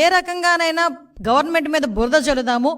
ఏ రకంగానైనా government మీద బురద చల్లుదాము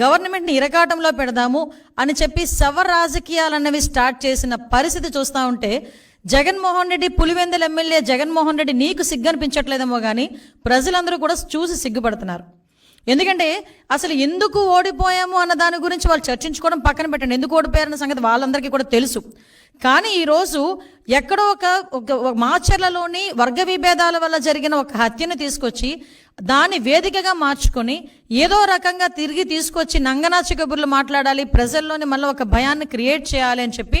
గవర్నమెంట్ని ఇరకాటంలో పెడదాము అని చెప్పి శవ రాజకీయాలన్నవి స్టార్ట్ చేసిన పరిస్థితి చూస్తూ ఉంటే జగన్మోహన్ రెడ్డి పులివెందుల ఎమ్మెల్యే జగన్మోహన్ రెడ్డి నీకు సిగ్గనిపించట్లేదేమో కానీ ప్రజలందరూ కూడా చూసి సిగ్గుపడుతున్నారు. ఎందుకంటే అసలు ఎందుకు ఓడిపోయాము అన్న దాని గురించి వాళ్ళు చర్చించుకోవడం పక్కన పెట్టండి. ఎందుకు ఓడిపోయారన్న సంగతి వాళ్ళందరికీ కూడా తెలుసు. కానీ ఈరోజు ఎక్కడో ఒక ఒక మాచర్లలోని వర్గ విభేదాల వల్ల జరిగిన ఒక హత్యను తీసుకొచ్చి దాన్ని వేదికగా మార్చుకొని ఏదో రకంగా తిరిగి తీసుకొచ్చి నంగనాచి కబుర్లు మాట్లాడాలి ప్రజల్లోని మళ్ళీ ఒక భయాన్ని క్రియేట్ చేయాలి అని చెప్పి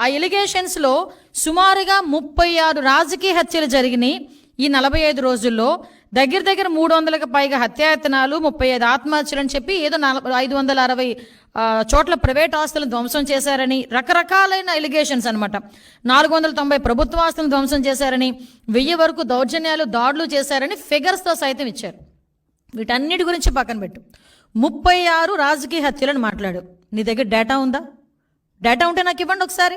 ఆ ఎలిగేషన్స్లో సుమారుగా ముప్పై ఆరు రాజకీయ హత్యలు జరిగినాయి. ఈ నలభై ఐదు రోజుల్లో దగ్గర దగ్గర మూడు వందలకు పైగా హత్యాయతనాలు ముప్పై ఐదు ఆత్మహత్యలు అని చెప్పి ఏదో నలభై ఐదు వందల అరవై చోట్ల ప్రైవేట్ ఆస్తులను ధ్వంసం చేశారని రకరకాలైన ఎలిగేషన్స్ అనమాట నాలుగు వందల తొంభై ప్రభుత్వ ఆస్తులను ధ్వంసం చేశారని వెయ్యి వరకు దౌర్జన్యాలు దాడులు చేశారని ఫిగర్స్తో సైతం ఇచ్చారు. వీటన్నిటి గురించి పక్కన పెట్టు. ముప్పై ఆరు రాజకీయ హత్యలను మాట్లాడు. నీ దగ్గర డేటా ఉందా? డేటా ఉంటే నాకు ఇవ్వండి ఒకసారి.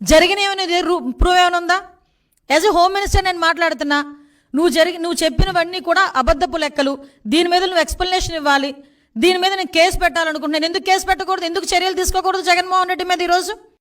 జరిగినవి ప్రూవ్ ఏమైనా ఉందా? యాజ్ ఎ హోమ్ మినిస్టర్ నేను మాట్లాడుతున్నా నువ్వు జరిగి నువ్వు చెప్పినవన్నీ కూడా అబద్ధపు లెక్కలు. దీని మీద నువ్వు ఎక్స్ప్లెనేషన్ ఇవ్వాలి. దీని మీద నేను కేసు పెట్టాలనుకుంటున్నాను. ఎందుకు కేసు పెట్టకూడదు? ఎందుకు చర్యలు తీసుకోకూడదు? జగన్మోహన్ రెడ్డి మీద ఈరోజు?